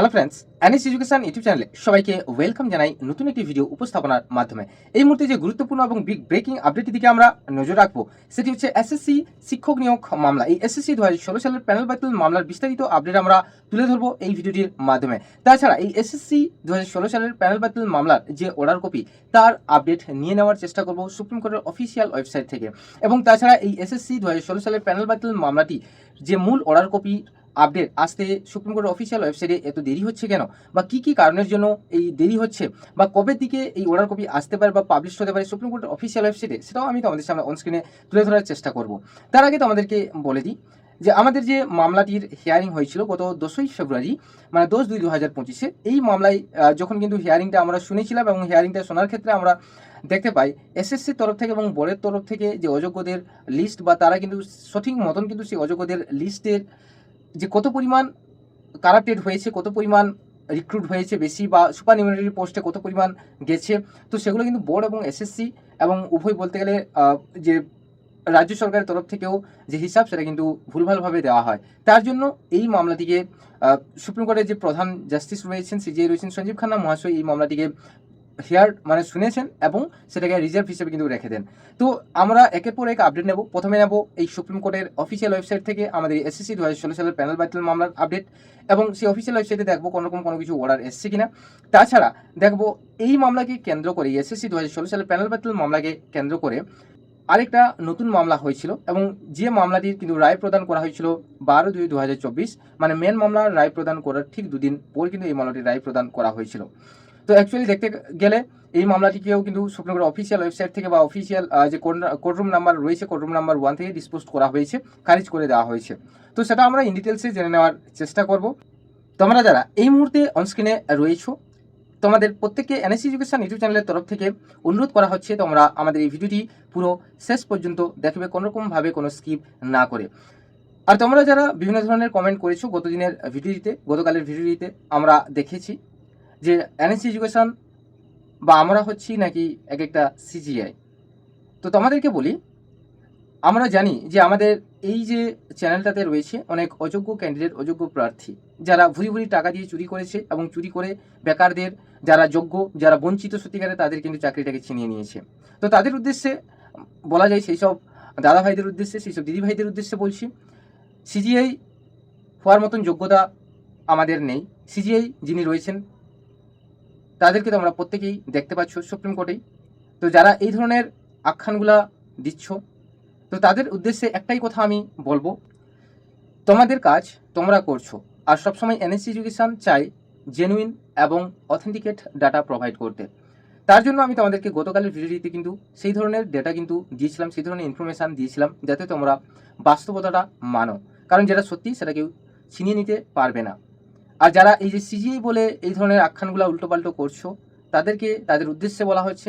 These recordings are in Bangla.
Hello friends Anis education YouTube চ্যানেলে সবাইকে ওয়েলকাম জানাই নতুন একটি ভিডিও উপস্থাপনার মাধ্যমে। এই মুহূর্তে যে গুরুত্বপূর্ণ এবং বিগ ব্রেকিং আপডেটের দিকে আমরা নজর রাখব, সেটি হচ্ছে এসএসসি শিক্ষক নিয়োগ মামলা। এই এসএসসি দু হাজার ষোলো সালের প্যানেল বাতিল মামলার বিস্তারিত আপডেট আমরা তুলে ধরবো এই ভিডিওটির মাধ্যমে। তাছাড়া এই এসএসসি দু হাজার ষোলো সালের প্যানেল বাতিল মামলার যে অর্ডার কপি তার আপডেট নিয়ে নেওয়ার চেষ্টা করব সুপ্রিম কোর্টের অফিসিয়াল ওয়েবসাইট থেকে। এবং তাছাড়া এই এসএসসি দু হাজার ষোলো সালের প্যানেল বাতিল মামলাটি যে মূল অর্ডার কপি আপডেট। আসতে সুপ্রিম কোর্টের অফিসিয়াল ওয়েবসাইটে এত দেরি হচ্ছে কেন? বা কি কি কারণের জন্য এই দেরি হচ্ছে? বা কবে দিকে এই অর্ডার কপি আসতে পারে বা পাবলিশ হতে পারে সুপ্রিম কোর্টের অফিসিয়াল ওয়েবসাইটে সেটাও আমি তোমাদের সামনে অনস্ক্রিনে তুলে ধরার চেষ্টা করব। তার আগে তোমাদেরকে বলে দিই যে আমাদের যে মামলাটির হিয়ারিং হয়েছিল গত দশই ফেব্রুয়ারি মানে দশ দুই দু হাজার পঁচিশে, এই মামলায় যখন কিন্তু হিয়ারিংটা আমরা শুনেছিলাম এবং হিয়ারিংটা শোনার ক্ষেত্রে আমরা দেখতে পাই এসএসসির তরফ থেকে এবং বোর্ডের তরফ থেকে যে অযোগ্যদের লিস্ট বা তারা কিন্তু সঠিক মতন কিন্তু সেই অযোগ্যদের লিস্টের যে কত পরিমাণ কারাপ্টেড হয়েছে, কত পরিমাণ রিক্রুট হয়েছে বেশি বা সুপার নিউমারি পোস্টে কত পরিমাণ গেছে, তো সেগুলো কিন্তু বোর্ড এবং এসএসসি এবং উভয় বলতে গেলে যে রাজ্য সরকারের তরফ থেকেও যে হিসাব সেটা কিন্তু ভুলভালভাবে দেওয়া হয়। তার জন্য এই মামলাটিকে সুপ্রিম কোর্টের যে প্রধান জাস্টিস রয়েছেন সিজিআই রয়েছেন সঞ্জীব খান্না মহাশয়, এই মামলাটিকে হিয়ার মানে শুনেছেন এবং সেটাকে রিজার্ভ হিসেবে কিন্তু রেখে দেন। তো আমরা একের পর এক আপডেট নেব। প্রথমে নেব এই সুপ্রিম কোর্টের অফিসিয়াল ওয়েবসাইট থেকে আমাদের এসএসসি দু হাজার ষোলো সালের প্যানেল বাতিল মামলার আপডেট এবং সেই অফিসিয়াল ওয়েবসাইটে দেখব কোনো রকম কোনো কিছু অর্ডার এসছে কিনা। তাছাড়া দেখব এই মামলাকে কেন্দ্র করে এসএসসি দু হাজার ষোলো সালের প্যানেল বাতিল মামলাকে কেন্দ্র করে আরেকটা নতুন মামলা হয়েছিল এবং যে মামলাটির কিন্তু রায় প্রদান করা হয়েছিল বারো দুই দু মানে মেন মামলার রায় প্রদান করার ঠিক দুদিন পর কিন্তু এই মামলাটির রায় প্রদান করা হয়েছিল। তো অ্যাকচুয়ালি দেখতে গেলে এই মামলাটিকেও কিন্তু সুপ্রিম কোর্টের অফিসিয়াল ওয়েবসাইট থেকে বা অফিসিয়াল যে কোর্টরুম নাম্বার রয়েছে কোর্টরুম নাম্বার ওয়ান থেকে ডিসপোজ করা হয়েছে, খারিজ করে দেওয়া হয়েছে। তো সেটা আমরা ইন ডিটেলসে জেনে নেওয়ার চেষ্টা করব। তোমরা যারা এই মুহূর্তে অনস্ক্রিনে রয়েছো, তোমাদের প্রত্যেককে এনএসসি এডুকেশন ইউটিউব চ্যানেলের তরফ থেকে অনুরোধ করা হচ্ছে তোমরা আমাদের এই ভিডিওটি পুরো শেষ পর্যন্ত দেখবে কোনোরকমভাবে কোনো স্কিপ না করে। আর তোমরা যারা বিভিন্ন ধরনের কমেন্ট করেছ গত দিনের ভিডিওটিতে, গতকালের ভিডিওটিতে আমরা দেখেছি যে এনএসসি এডুকেশন বা আমরা হচ্ছি নাকি এক একটা সিজিআই। তো তোমাদেরকে বলি, আমরা জানি যে আমাদের এই যে চ্যানেলটাতে রয়েছে অনেক অযোগ্য ক্যান্ডিডেট অযোগ্য প্রার্থী, যারা ভুরি ভুরি টাকা দিয়ে চুরি করেছে এবং চুরি করে বেকারদের যারা যোগ্য, যারা বঞ্চিত সত্যিকারে তাদের কিন্তু চাকরিটাকে ছিনিয়ে নিয়েছে। তো তাদের উদ্দেশ্যে বলা যায় সেই সব দাদা ভাইদের উদ্দেশ্যে, সেই সব দিদি ভাইদের উদ্দেশ্যে বলছি, সিজিআই হওয়ার মতন যোগ্যতা আমাদের নেই। সিজিআই যিনি রয়েছেন তাদেরকে তোমরা প্রত্যেকেই দেখতে পাচ্ছ সুপ্রিম কোর্টেই তো যারা এই ধরনের আখ্যানগুলা দিচ্ছ, তো তাদের উদ্দেশ্যে একটাই কথা আমি বলব, তোমাদের কাজ তোমরা করছ, আর সবসময় এনএসসি এডুকেশন চাই জেনুইন এবং অথেন্টিকেট ডাটা প্রোভাইড করতে। তার জন্য আমি তোমাদেরকে গতকালের ভিডিওটিতে কিন্তু সেই ধরনের ডেটা কিন্তু দিয়েছিলাম, সেই ধরনের ইনফরমেশান দিয়েছিলাম, যাতে তোমরা বাস্তবতাটা মানো। কারণ যেটা সত্যি সেটা কেউ ছিনিয়ে নিতে পারবে না। আর যারা এই যে সিজিআই বলে এই ধরনের আখ্যানগুলো উল্টোপাল্টো করছ, তাদেরকে তাদের উদ্দেশ্যে বলা হচ্ছে,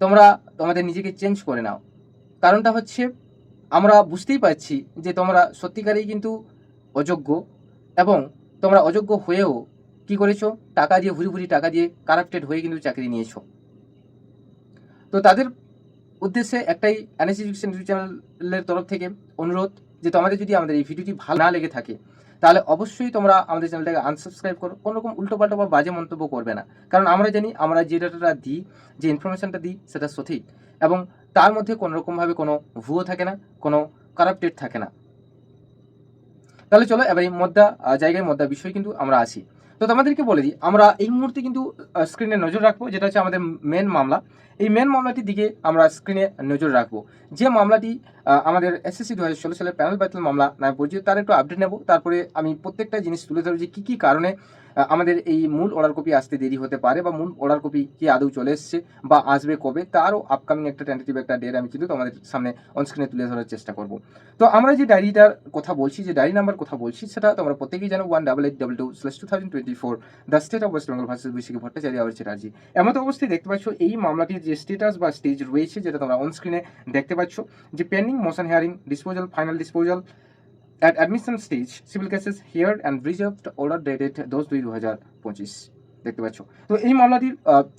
তোমরা তোমাদের নিজেকে চেঞ্জ করে নাও। কারণটা হচ্ছে, আমরা বুঝতেই পারছি যে তোমরা সত্যিকারেই কিন্তু অযোগ্য এবং তোমরা অযোগ্য হয়েও কি করেছ? টাকা দিয়ে ভুরি ভুরি টাকা দিয়ে কারাপ্টেড হয়ে কিন্তু চাকরি নিয়েছো। তো তাদের উদ্দেশ্যে একটাই ইউটিউব চ্যানেলের তরফ থেকে অনুরোধ যে তোমাদের যদি আমাদের এই ভিডিওটি ভালো না লেগে থাকে তাহলে অবশ্যই তোমরা আমাদের চ্যানেলটাকে আনসাবস্ক্রাইব করো। কোনো রকম উল্টোপাল্টো বা বাজে মন্তব্য করবে না। কারণ আমরা জানি, আমরা যে ডাটাটা দিই, যে ইনফরমেশানটা দিই, সেটা সঠিক। এবং তার মধ্যে কোনো রকমভাবে কোনো ভুয়ো থাকে না, কোনো কারাপ্টেড থাকে না। তাহলে চলো, এবার এই মদ্দা জায়গায় মদ্দা বিষয় কিন্তু আমরা আসি তো তোমাদেরকে বলে দিই, আমরা এই মুহূর্তে কিন্তু স্ক্রিনে নজর রাখব, যেটা হচ্ছে আমাদের মেন মামলা। এই মেন মামলাটির দিকে আমরা স্ক্রিনে নজর রাখব। যে মামলাটি আমাদের এসএসসি দু হাজার ষোলো সালের প্যানেল বাতিল মামলা নামে পরিচিত, তার একটু আপডেট নেব। তারপরে আমি প্রত্যেকটা জিনিস তুলে ধরবো যে কী কী কারণে আমাদের এই মূল অর্ডার কপি আসতে দেরি হতে পারে বা মূল অর্ডার কপি কি আদৌ চলে এসছে বা আসবে কবে, তারও আপকামিং একটা টেন্টেটিভ একটা ডেট আমি কিন্তু তোমাদের সামনে অনস্ক্রিনে তুলে ধরার চেষ্টা করব। তো আমরা যে ডায়েরিটার কথা বলছি, যে ডায়েরি নাম্বার কথা বলছি, সেটা তোমরা প্রত্যেকেই জানো one double eight double two slash two thousand twenty four the state of West Bengal versus Baishakhi Bhattacharya আবার চ্যাটার্জি এমন অবস্থায় দেখতে পাচ্ছ, এই মামলাটির যে স্টেটাস বা স্টেজ রয়েছে যেটা তোমরা অন স্ক্রিনে দেখতে পাচ্ছ, যে pending motion hearing disposal final disposal at admission stage, civil cases heard and reserved, order dated দশ দুই দু হাজার পঁচিশ। দেখতে পাচ্ছ? তো এই মামলাটির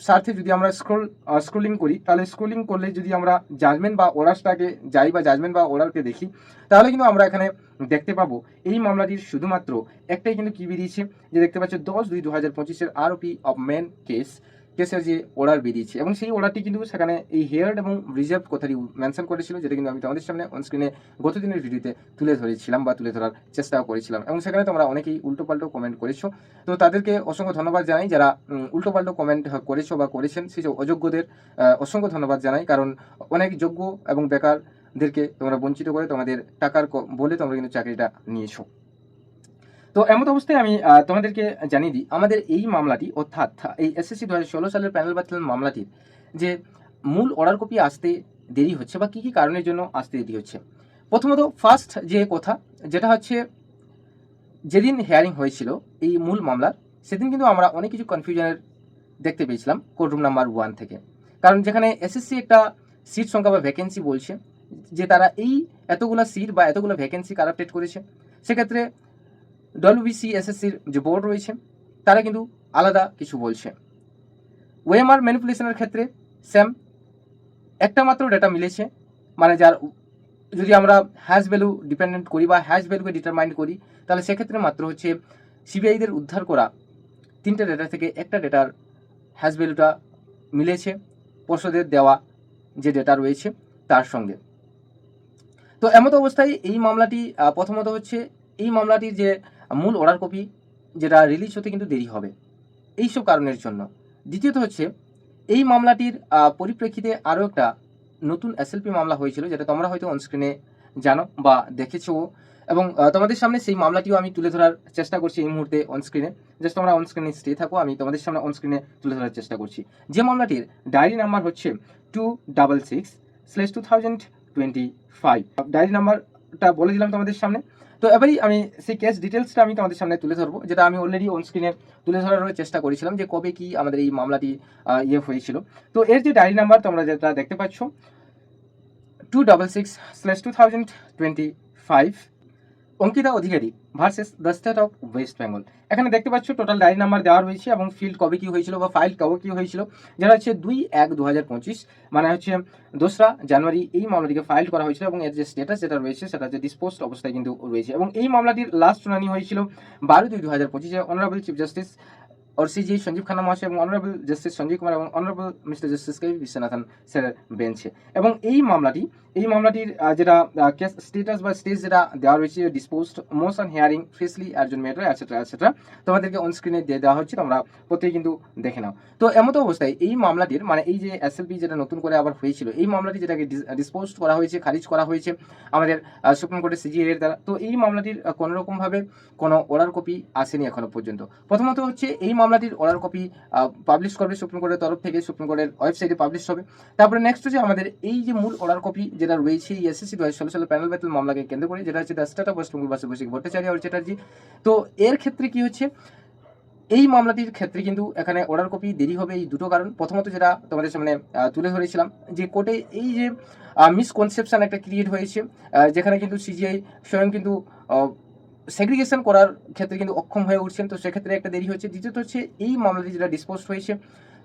স্বার্থে যদি আমরা স্ক্রোল স্ক্রোলিং করি, তাহলে স্ক্রোলিং করলে যদি আমরা জাজমেন্ট বা অর্ডারসটাকে যাই বা জাজমেন্ট বা অর্ডারকে দেখি, তাহলে কিন্তু আমরা এখানে দেখতে পাবো এই মামলাটির শুধুমাত্র একটাই কিন্তু কি বেরিয়েছে, যে দেখতে পাচ্ছ দশ দুই দু হাজার পঁচিশের আরওপি অফ মেন কেস কেসের যে অর্ডার বেরিয়েছে এবং সেই অর্ডারটি কিন্তু সেখানে এই হেয়ার্ড এবং রিজার্ভ কথাটি মেনশন করেছিল, যেটা কিন্তু আমি তোমাদের সামনে অন স্ক্রিনে গত দিনের ভিডিওতে তুলে ধরেছিলাম বা তুলে ধরার চেষ্টাও করেছিলাম। এবং সেখানে তোমরা অনেকেই উল্টোপাল্টো কমেন্ট করেছ। তো তাদেরকে অসংখ্য ধন্যবাদ জানাই যারা উল্টোপাল্টো কমেন্ট করেছ বা করেছেন, সেই সব অযোগ্যদের অসংখ্য ধন্যবাদ জানাই। কারণ অনেক যোগ্য এবং বেকারদেরকে তোমরা বঞ্চিত করে তোমাদের টাকার বলে তোমরা কিন্তু চাকরিটা নিয়েছো। তো এমত অবস্থায় আমি তোমাদেরকে জানিয়ে দিই, আমাদের এই মামলাটি, অর্থাৎ, এই এসএসসি দু ষোলো সালের প্যানেল বাতিল মামলাটির, যে মূল অর্ডার কপি আসতে দেরি হচ্ছে বা কী কী কারণের জন্য আসতে দেরি হচ্ছে। প্রথমত ফার্স্ট যে কথা, যেটা হচ্ছে, যেদিন হেয়ারিং হয়েছিল এই মূল মামলার, সেদিন কিন্তু আমরা অনেক কিছু কনফিউশনের দেখতে পেয়েছিলাম কোর্টরুম নাম্বার ওয়ান থেকে। কারণ যেখানে এসএসসি একটা সিট সংখ্যা বা ভ্যাকেন্সি বলছে, যে তারা এই এতগুলো সিট বা এতগুলো ভ্যাকেন্সি কারাপ্টেড করেছে, সেক্ষেত্রে ডব্লিউবিসি এসএসসির যে বোর্ড রয়েছে, তারা কিন্তু আলাদা কিছু বলছে। ওএমআর ম্যানিপুলেশনের ক্ষেত্রে স্যাম একটা মাত্র ডেটা মিলেছে মানে যার যদি আমরা হ্যাশ ভ্যালু ডিপেন্ডেন্ট করি বা হ্যাশ ভ্যালুকে ডিটারমাইন করি, তাহলে সেক্ষেত্রে মাত্র হচ্ছে সিবিআইদের উদ্ধার করা তিনটে ডেটা থেকে একটা ডেটার হ্যাশ ভ্যালুটা মিলেছে, পর্ষদের দেওয়া যে ডেটা রয়েছে তার সঙ্গে। তো এমত অবস্থায় এই মামলাটি প্রথমত হচ্ছে এই মামলাটির যে মূল অর্ডার কপি যেটা রিলিজ হতে কিন্তু দেরি হবে। এইসব কারণের জন্য। দ্বিতীয়ত হচ্ছে, এই মামলাটির পরিপ্রেক্ষিতে আরও একটা নতুন এসএলপি মামলা হয়েছিল, যেটা তোমরা হয়তো অনস্ক্রিনে জানো বা দেখেছ। এবং তোমাদের সামনে সেই মামলাটিও আমি তুলে ধরার চেষ্টা করছি এই মুহূর্তে অনস্ক্রিনে জাস্ট তোমরা অনস্ক্রিনে স্টে থাকো, আমি তোমাদের সামনে অনস্ক্রিনে তুলে ধরার চেষ্টা করছি। যে মামলাটির ডায়েরি নাম্বার হচ্ছে two double six slash two thousand twenty five diary নাম্বারটা বলে দিলাম তোমাদের সামনে। তো এবারই আমি সেই কেস ডিটেলসটা আমি তোমাদের সামনে তুলে ধরবো, যেটা আমি অলরেডি অন স্ক্রিনে তুলে ধরার চেষ্টা করেছিলাম যে কবে কি আমাদের এই মামলাটি ইয়ে হয়েছিল। তো এর যে ডায়েরি নাম্বার তোমরা যেটা দেখতে পাচ্ছ two double six slash two thousand twenty five Ankita Adhikari versus the state of West Bengal এখানে দেখতে পাচ্ছ টোটাল ডায়েরি নাম্বার দেওয়া রয়েছে এবং ফিল্ড কবে কী হয়েছিল বা ফাইল কবে কী হয়েছিল। যেটা হচ্ছে দুই এক দু পঁচিশ মানে হচ্ছে দোসরা জানুয়ারি, এই মামলাটিকে ফাইল করা হয়েছিল এবং এর যে স্টেটাস যেটা রয়েছে, সেটা হচ্ছে ডিসপোস্ট অবস্থায় কিন্তু রয়েছে। এবং এই মামলাটির লাস্ট শুনানি হয়েছিল বারো দুই দু হাজার পঁচিশে অনারেবল চিফ জাস্টিস অরসিজি সঞ্জীব খান্না মহাশয় এবং অনারেবল জাস্টিস সঞ্জীব কুমার এবং honourable mister justice K Viswanathan স্যারের বেঞ্চে। এবং এই মামলাটি এই মামলাটির যেটা কেস স্টেটাস বা স্টেজ যেটা দেওয়া রয়েছে ডিসপোজড মোশন হিয়ারিং ফ্রিসলি আর্জুন মেটার অ্যাটসেট্রা অ্যাটসেট্রা তোমাদেরকে অন স্ক্রিনে দিয়ে দেওয়া হচ্ছে তোমরা প্রত্যেকে কিন্তু দেখে নাও। তো এমতো অবস্থায় এই মামলাটির মানে এই যে এসএলপি যেটা নতুন করে আবার হয়েছিল এই মামলাটি যেটাকে ডিসপোজ করা হয়েছে খারিজ করা হয়েছে আমাদের সুপ্রিম কোর্টের সিজিএ এর দ্বারা তো এই মামলাটির আহ, কোনো কোনো অর্ডার কপি আসেনি এখনও পর্যন্ত। প্রথমত হচ্ছে এই মামলাটির অর্ডার কপি পাবলিশ করবে সুপ্রিম কোর্টের তরফ থেকে সুপ্রিম কোর্টের ওয়েবসাইটে পাবলিশ হবে। তারপরে নেক্সট হচ্ছে আমাদের এই যে মূল অর্ডার কপি যেটা রয়েছে এসএসসি দু হাজার সালের প্যানেল ব্যাটেল মামলাকে কেন্দ্র করে, যেটা হচ্ছে the state of West Bengal বাসে বসে ভট্টাচার্য আর চ্যাটার্জি তো এর ক্ষেত্রে কি হচ্ছে? এই মামলাটির ক্ষেত্রে কিন্তু এখানে অর্ডার কপি দেরি হবে এই দুটো কারণ। প্রথমত যেটা তোমাদের সামনে তুলে ধরেছিলাম যে কোর্টে এই যে মিসকনসেপশন একটা ক্রিয়েট হয়েছে যেখানে কিন্তু সিজিআই স্বয়ং কিন্তু সেগ্রিগেশন করার ক্ষেত্রে কিন্তু অক্ষম হয়ে উঠছেন। তো সেক্ষেত্রে একটা দেরি হচ্ছে। দ্বিতীয়ত হচ্ছে, এই মামলাটি যেটা ডিসপোজ হয়েছে,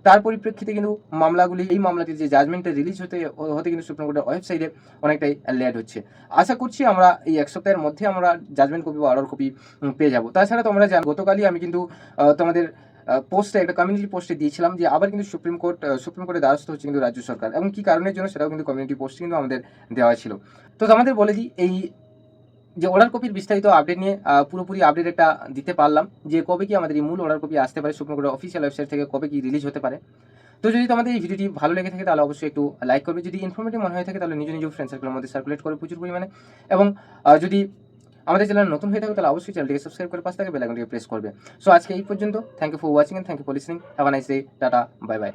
তার পরিপ্রেক্ষিতে কিন্তু মামলাগুলি, এই মামলাটির যে জাজমেন্টটা রিলিজ হতে হতে কিন্তু সুপ্রিম কোর্টের ওয়েবসাইটে অনেকটাই লেট হচ্ছে। আশা করছি আমরা এই এক সপ্তাহের মধ্যে আমরা জাজমেন্ট কপি বা অর্ডার কপি পেয়ে যাব। তাছাড়া তোমরা জানো, গতকালই আমি কিন্তু তোমাদের পোস্টে একটা কমিউনিটি পোস্টে দিয়েছিলাম যে আবার কিন্তু সুপ্রিম কোর্ট সুপ্রিম কোর্টের দ্বারস্থ হচ্ছে কিন্তু রাজ্য সরকার। এবং কী কারণের জন্য সেটাও কিন্তু কমিউনিটি পোস্ট কিন্তু আমাদের দেওয়া ছিল। তো আমাদের বলে দিই, এই যে অর্ডার কপির বিস্তারিত আপডেট নিয়ে পুরোপুরি আপডেট একটা দিতে পারলাম যে কবে কি আমাদের এই মূল অর্ডার কপি আসতে পারে সুপ্রিম কোর্টের অফিসিয়াল ওয়েবসাইট থেকে কবে কি রিলিজ হতে পারে। তো যদি তোমাদের এই ভিডিওটি ভালো লেগে থাকে তাহলে অবশ্যই একটু লাইক করবে। যদি ইনফরমেটিভ মনে হয়ে থাকে তাহলে নিজ নিজ ফ্রেন্ড সার্কেলের মধ্যে সার্কুলেট করে প্রচুর পরিমাণে। এবং যদি আমাদের চ্যানেল নতুন হয়ে থাকে তাহলে অবশ্যই চ্যানেলটিকে সাবস্ক্রাইব করে পাশে থাকে বেল আইকনটিকে প্রেস করবে। সো আজকে এই পর্যন্ত। Thank you for watching and thank you for listening have a nice day tata bye bye